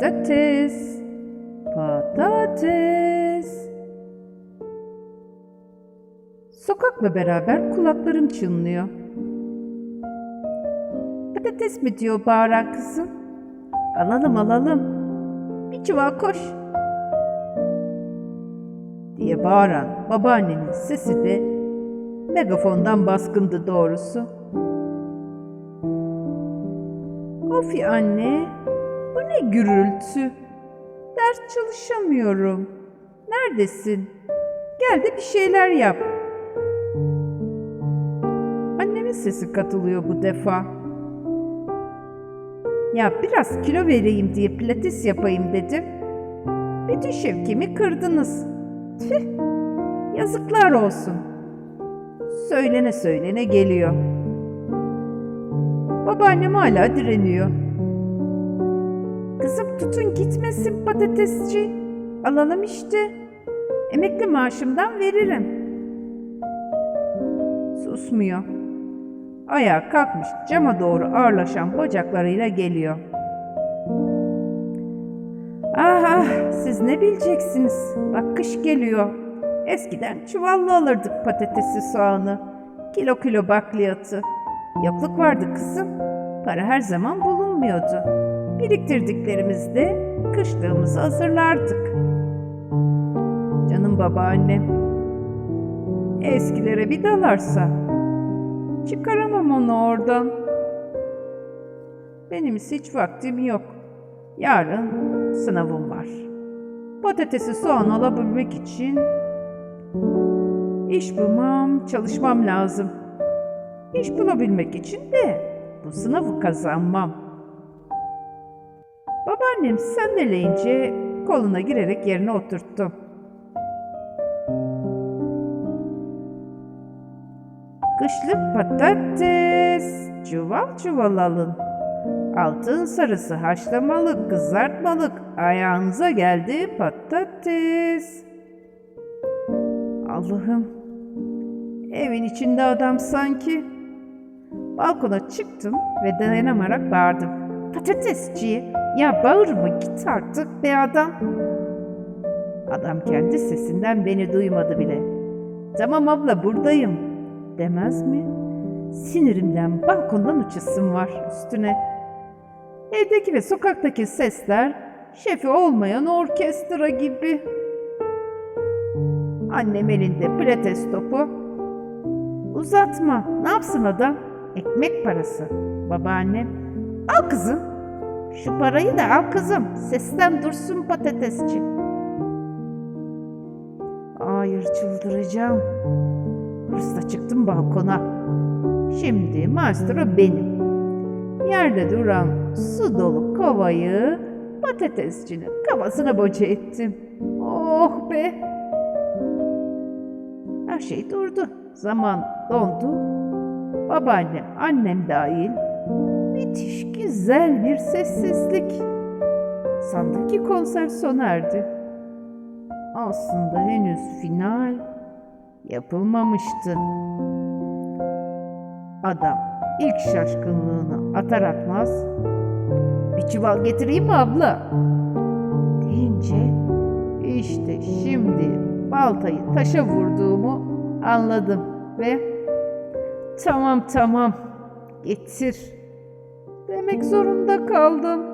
Patates, patates. Sokakla beraber kulaklarım çınlıyor. Patates mi diyor bağıran kızım? Alalım alalım. Bir çuval koş. Diye bağıran babaannemin sesi de megafondan baskındı doğrusu. Of ya anne, ne gürültü? Ders çalışamıyorum. Neredesin? Gel de bir şeyler yap. Annemin sesi katılıyor bu defa. Ya biraz kilo vereyim diye pilates yapayım dedim. Bütün şevkimi kırdınız. Tüh, yazıklar olsun. Söylene söylene geliyor. Babaannem hala direniyor. Kızım tutun gitmesin patatesçi. Alalım işte. Emekli maaşımdan veririm. Susmuyor. Ayağa kalkmış cama doğru ağırlaşan bacaklarıyla geliyor. Ah ah siz ne bileceksiniz. Bak kış geliyor. Eskiden çuvalla alırdık patatesi soğanı. Kilo kilo bakliyatı. Yokluk vardı kızım. Para her zaman bulunmuyordu. Biriktirdiklerimizde kışlığımızı hazırlardık. Canım babaannem. Eskilere bir dalarsa çıkaramam onu oradan. Benim hiç vaktim yok. Yarın sınavım var. Patatesi soğan alabilmek için iş bulmam, çalışmam lazım. İş bulabilmek için de bu sınavı kazanmam. Babaannem sendeleyince koluna girerek yerine oturttu. Kışlık patates, çuval çuval alın. Altın sarısı haşlamalık, kızartmalık, ayağınıza geldi patates. Allah'ım, evin içinde adam sanki. Balkona çıktım ve dayanamarak bağırdım. Patatesçi, ya bağırma git artık be adam. Adam kendi sesinden beni duymadı bile. Tamam abla buradayım demez mi? Sinirimden balkondan uçasım var üstüne. Evdeki ve sokaktaki sesler şefi olmayan orkestra gibi. Annem elinde pilates topu. Uzatma. Ne yapsın adam? Ekmek parası. Babaannem. Al kızım. Şu parayı da al kızım. Sesten dursun patatesçi. Hayır çıldıracağım. Hırsla çıktım balkona. Şimdi maestro benim. Yerde duran su dolu kovayı patatesçinin kafasına boca ettim. Oh be! Her şey durdu. Zaman dondu. Babaannem, annem dahil müthiş güzel bir sessizlik. Sandık ki konser sona erdi. Aslında henüz final yapılmamıştı. Adam ilk şaşkınlığını atar atmaz bir çuval getireyim mi abla? deyince işte şimdi baltayı taşa vurduğumu anladım ve tamam tamam getir demek zorunda kaldım.